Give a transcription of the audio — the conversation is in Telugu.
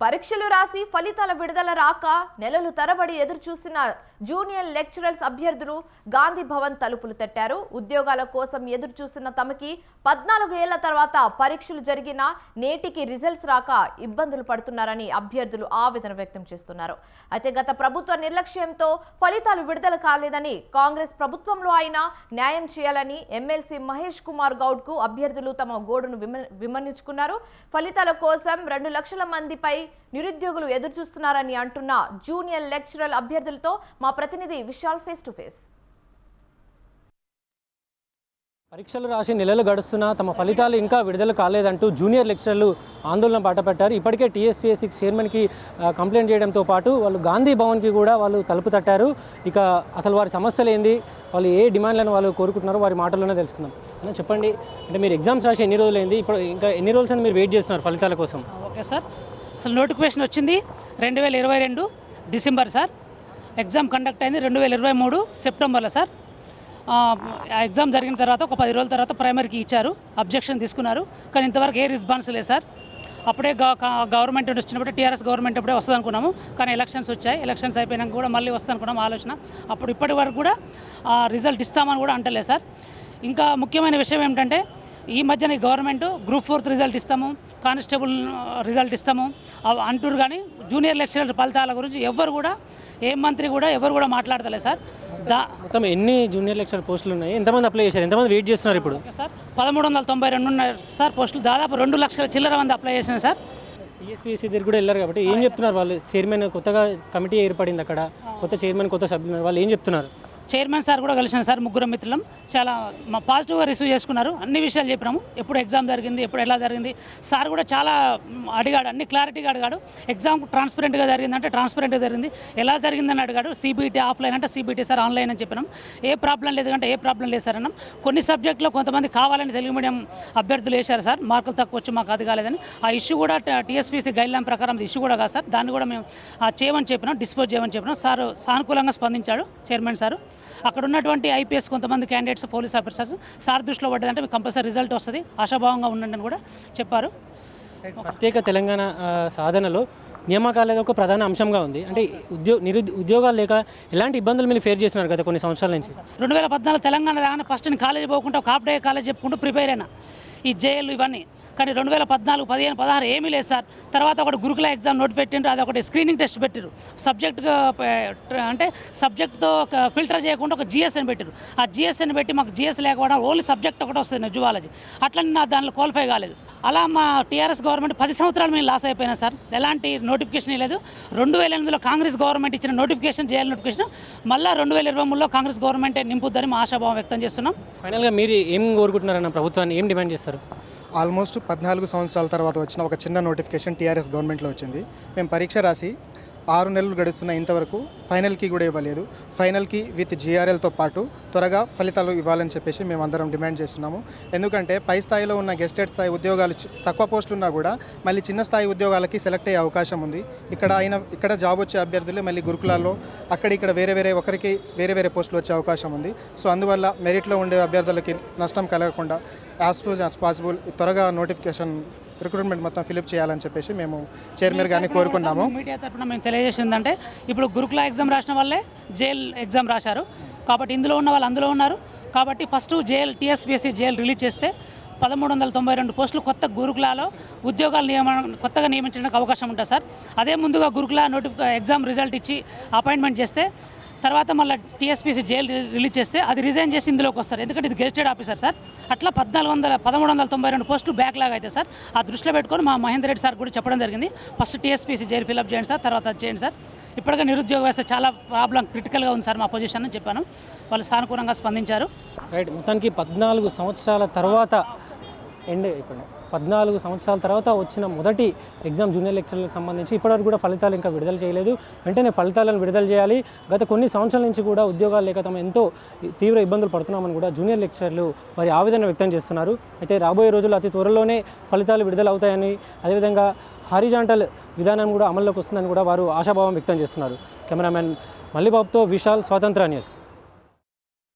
పరీక్షలు రాసి ఫలితాల విడుదల రాక నెలలు తరబడి ఎదురు చూసిన జూనియర్ లెక్చరర్స్ అభ్యర్థులు గాంధీ భవన్ తలుపులు తట్టారు. ఉద్యోగాల కోసం ఎదురు చూస్తున్న తమకి పద్నాలుగు ఏళ్ళ తర్వాత పరీక్షలు జరిగిన నేటికి రిజల్ట్స్ రాక ఇబ్బందులు పడుతున్నారని అభ్యర్థులు ఆవేదన వ్యక్తం చేస్తున్నారు. అయితే గత ప్రభుత్వ నిర్లక్ష్యంతో ఫలితాలు విడుదల కాలేదని కాంగ్రెస్ ప్రభుత్వంలో అయినా న్యాయం చేయాలని ఎమ్మెల్సీ మహేష్ కుమార్ గౌడ్కు అభ్యర్థులు తమ గోడును విమ- విమర్శించుకున్నారు. ఫలితాల కోసం రెండు లక్షల మందిపై నిరుద్యోగులు ఎదురుచూస్తున్నారని అంటున్న జూనియర్ లెక్చరల్ అభ్యర్థులతో మా ప్రతినిధి విశాల్ ఫేస్ టు ఫేస్ పరీక్షలు రాసి నెలలు గడుస్తున్నా తమ ఫలితాలు ఇంకా విడుదల కాలేదంటూ జూనియర్ లెక్చరర్లు ఆందోళన బాటపట్టారు ఇప్పటికే టీఎస్పీఎస్సీ చైర్మన్కి కంప్లైంట్ చేయడంతో పాటు వాళ్ళు గాంధీ భవన్కి కూడా వాళ్ళు తలుపు తట్టారు. ఇక అసలు వారి సమస్యలు ఏంది? వాళ్ళు ఏ డిమాండ్లను వాళ్ళు కోరుకుంటున్నారో వారి మాటల్లోనే తెలుసుకుందాం. అన్న చెప్పండి. అంటే మీరు ఎగ్జామ్స్ రాసి ఎన్ని రోజులు అయింది? ఇప్పుడు ఇంకా ఎన్ని రోజులు అని మీరు వెయిట్ చేస్తున్నారు ఫలితాల కోసం? Okay sir. అసలు నోటిఫికేషన్ వచ్చింది. రెండు వేల ఇరవై రెండు డిసెంబర్ సార్. ఎగ్జామ్ కండక్ట్ అయింది రెండు వేల ఇరవై మూడు సెప్టెంబర్లో సార్. ఆ ఎగ్జామ్ జరిగిన తర్వాత ఒక పది రోజుల తర్వాత ప్రైమరీకి ఇచ్చారు అబ్జెక్షన్ తీసుకున్నారు. కానీ ఇంతవరకు ఏ రెస్పాన్స్ లేదు సార్. అప్పుడే గవర్నమెంట్ వచ్చినప్పుడు టీఆర్ఎస్ గవర్నమెంట్ అప్పుడే వస్తుంది అనుకున్నాము. కానీ ఎలక్షన్స్ వచ్చాయి ఎలక్షన్స్ అయిపోయినాక కూడా మళ్ళీ వస్తుంది అనుకున్నాం ఆలోచన. అప్పుడు ఇప్పటి వరకు కూడా రిజల్ట్ ఇస్తామని కూడా అంటలేదు సార్. ఇంకా ముఖ్యమైన విషయం ఏమిటంటే ఈ మధ్యన గవర్నమెంట్ గ్రూప్ ఫోర్త్ రిజల్ట్ ఇస్తాము కానిస్టేబుల్ రిజల్ట్ ఇస్తాము. అంటారు కానీ జూనియర్ లెక్చరర్ ఫలితాల గురించి ఎవరు కూడా ఏ మంత్రి కూడా ఎవరు కూడా మాట్లాడతలేదు సార్. దా మొత్తం ఎన్ని జూనియర్ లెక్చర్ పోస్టులు ఉన్నాయి? ఎంతమంది అప్లై చేశారు? ఎంతమంది వెయిట్ చేస్తున్నారు ఇప్పుడు? సార్ పదమూడు వందల తొంభై రెండు ఉన్నాయి సార్ పోస్టులు. దాదాపు రెండు లక్షల చిల్లర మంది అప్లై చేసినారు సార్. టీఎస్పీఎస్సీ దగ్గర కూడా వెళ్ళారు కాబట్టి ఏం చెప్తున్నారు వాళ్ళు? చైర్మన్ కొత్తగా కమిటీ ఏర్పడింది అక్కడ. కొత్త చైర్మన్ కొత్త సభ్యులు ఉన్నారు. వాళ్ళు ఏం చెప్తున్నారు? చైర్మన్ సార్ కూడా కలిసిన సార్ ముగ్గురు మిత్రులం. చాలా మా పాజిటివ్గా రిసీవ్ చేసుకున్నారు. అన్ని విషయాలు చెప్పినాము. ఎప్పుడు ఎగ్జామ్ జరిగింది ఎప్పుడు ఎలా జరిగింది. సార్ కూడా చాలా అడిగాడు అన్ని క్లారిటీగా అడిగాడు. ఎగ్జామ్ ట్రాన్స్పరెంట్గా జరిగిందంటే ట్రాన్స్పరెంట్గా జరిగింది. ఎలా జరిగిందని అడిగాడు. సిబిటీ ఆఫ్లైన్ అంటే సిబిటీ సార్ ఆన్లైన్ అని చెప్పినాం. ఏ ప్రాబ్లం లేదు అంటే ఏ ప్రాబ్లం లేదు సార్ అన్నాం. కొన్ని సబ్జెక్టులో కొంతమంది కావాలని తెలుగు మీడియం అభ్యర్థులు వేశారు సార్. మార్కులు తక్కువ వచ్చి మాకు అది కాలేదని. ఆ ఇష్యూ కూడా టీఎస్పీసీ గైడ్ లైన్ ప్రకారం ఇష్యూ కూడా కాదు సార్. దాన్ని కూడా మేము చేయమని చెప్పినాం డిస్పోజ్ చేయమని చెప్పినాం. సార్ సానుకూలంగా స్పందించాడు చైర్మన్ సార్. అక్కడ ఉన్నటువంటి ఐపీఎస్ కొంతమంది క్యాండిడేట్స్ పోలీస్ ఆఫీసర్స్ సార్ దృష్టిలో పడ్డదంటే మీకు కంపల్సరీ రిజల్ట్ వస్తుంది. ఆశాభావంగా ఉండండి అని కూడా చెప్పారు. ప్రత్యేక తెలంగాణ సాధనలో నియామకాలు అనేది ఒక ప్రధాన అంశంగా ఉంది. అంటే ఉద్యోగ నిరుద్యో ఉద్యోగాలు లేక ఎలాంటి ఇబ్బందులు మీరు ఫేస్ చేస్తున్నారు కదా కొన్ని సంవత్సరాల నుంచి? రెండు వేల పద్నాలుగు తెలంగాణ రాగానే ఫస్ట్ నేను కాలేజీ పోకుండా ఒక హాఫ్ డే కాలేజ్ చెప్పుకుంటూ ప్రిపేర్ అయినా. ఈ జేఎల్ ఇవన్నీ. కానీ రెండు వేల పద్నాలుగు పదిహేను పదహారు ఏమీ లేదు సార్. తర్వాత ఒకటి గురుకుల ఎగ్జామ్ నోట్ పెట్టిండ్రు అది ఒకటి స్క్రీనింగ్ టెస్ట్ పెట్టారు సబ్జెక్ట్ అంటే సబ్జెక్ట్తో ఫిల్టర్ చేయకుండా ఒక జిఎస్ఎన్ పెట్టారు ఆ జిఎస్ఎన్ పెట్టి మాకు జిఎస్ లేకపోవడం ఓన్లీ సబ్జెక్ట్ ఒకటి వస్తుంది జువాలజీ. అట్లని నా దానిలో క్వాలిఫై కాలేదు. అలా మా టీఆర్ఎస్ గవర్నమెంట్ పది సంవత్సరాలు మేము లాస్ అయిపోయినా సార్. ఎలాంటి నోటిఫికేషన్ లేదు. రెండు వేల ఎనిమిదిలో కాంగ్రెస్ గవర్నమెంట్ ఇచ్చిన నోటిఫికేషన్ చేయాలి నోటిఫికేషన్. మళ్ళీ రెండు వేల ఇరవై మూడులో కాంగ్రెస్ గవర్నమెంటే నింపుద్దని మా ఆశాభావం వ్యక్తం చేస్తున్నాం. ఫైనల్గా మీరు ఏం కోరుకుంటున్నారన్న ప్రభుత్వాన్ని ఏం డిమాండ్ చేస్తారు? ఆల్మోస్ట్ పద్నాలుగు సంవత్సరాల తర్వాత వచ్చిన ఒక చిన్న నోటిఫికేషన్ టీఆర్ఎస్ గవర్నమెంట్లో వచ్చింది. మేము పరీక్ష రాసి ఆరు నెలలు గడుస్తున్న ఇంతవరకు ఫైనల్కి కూడా ఇవ్వలేదు. ఫైనల్కి విత్ జిఆర్ఎల్తో పాటు త్వరగా ఫలితాలు ఇవ్వాలని చెప్పేసి మేము అందరం డిమాండ్ చేస్తున్నాము. ఎందుకంటే పై స్థాయిలో ఉన్న గెస్టెడ్ స్థాయి ఉద్యోగాలు తక్కువ పోస్టులు ఉన్నా కూడా మళ్ళీ చిన్న స్థాయి ఉద్యోగాలకి సెలెక్ట్ అయ్యే అవకాశం ఉంది. ఇక్కడ అయిన ఇక్కడ జాబ్ వచ్చే అభ్యర్థులే మళ్ళీ గురుకులాల్లో అక్కడ ఇక్కడ వేరే వేరే ఒకరికి వేరే వేరే పోస్టులు వచ్చే అవకాశం ఉంది. సో అందువల్ల మెరిట్లో ఉండే అభ్యర్థులకి నష్టం కలగకుండా యాజ్ సూజ్ యాజ్ పాసిబుల్ త్వరగా నోటిఫికేషన్ రిక్రూట్మెంట్ మొత్తం ఫిలప్ చేయాలని చెప్పేసి మేము చైర్మన్ గారిని కోరుకున్నాము. మీడియా తరఫున మేము తెలియజేసిందంటే ఇప్పుడు గురుకుల ఎగ్జామ్ రాసిన వాళ్ళే జైల్ ఎగ్జామ్ రాశారు. కాబట్టి ఇందులో ఉన్న వాళ్ళు అందులో ఉన్నారు. కాబట్టి first jail TSPSC jail release చేస్తే పదమూడు వందల తొంభై రెండు పోస్టులు కొత్త గురుకులాలో ఉద్యోగాలు నియమనం కొత్తగా నియమించడానికి అవకాశం ఉంటుంది సార్. అదే ముందుగా గురుకుల నోటిఫిక ఎగ్జామ్ రిజల్ట్ ఇచ్చి అపాయింట్మెంట్ చేస్తే తర్వాత మళ్ళీ టీఎస్పీసీ జైలు రిలీజ్ చేస్తే అది రిజైన్ చేసి ఇందులోకి వస్తారు. ఎందుకంటే ఇది గెస్టెడ్ ఆఫీసర్ సార్. అట్లా పద్నాలుగు వందల పదమూడు వందల తొంభై రెండు పోస్టులు బ్యాక్ లాగా అయితే సార్. ఆ దృష్టిలో పెట్టుకొని మా మహేందర్ రెడ్డి సార్ కూడా చెప్పడం జరిగింది. First TSPC jail fill up చేయండి సార్ తర్వాత అది చేయండి సార్. ఇప్పటికే నిరుద్యోగ వ్యవస్థ చాలా ప్రాబ్లం క్రిటికల్గా ఉంది సార్ మా పొజిషన్ అని చెప్పాను. వాళ్ళు సానుకూలంగా స్పందించారు. రైట్. మొత్తానికి పద్నాలుగు సంవత్సరాల తర్వాత ఎండ్ అయిపోయింది. పద్నాలుగు సంవత్సరాల తర్వాత వచ్చిన మొదటి ఎగ్జామ్ జూనియర్ లెక్చర్లకు సంబంధించి ఇప్పటివరకు కూడా ఫలితాలు ఇంకా విడుదల చేయలేదు. వెంటనే ఫలితాలను విడుదల చేయాలి. గత కొన్ని సంవత్సరాల నుంచి కూడా ఉద్యోగాలు లేక తమ ఎంతో తీవ్ర ఇబ్బందులు పడుతున్నామని కూడా జూనియర్ లెక్చర్లు వారి ఆవేదన వ్యక్తం చేస్తున్నారు. అయితే రాబోయే రోజుల్లో అతి త్వరలోనే ఫలితాలు విడుదల అవుతాయని అదేవిధంగా హారిజాంటల్ విధానం కూడా అమల్లోకి వస్తుందని కూడా వారు ఆశాభావం వ్యక్తం చేస్తున్నారు. కెమెరామెన్ మల్లిబాబుతో విశాల్ స్వాతంత్ర న్యూస్.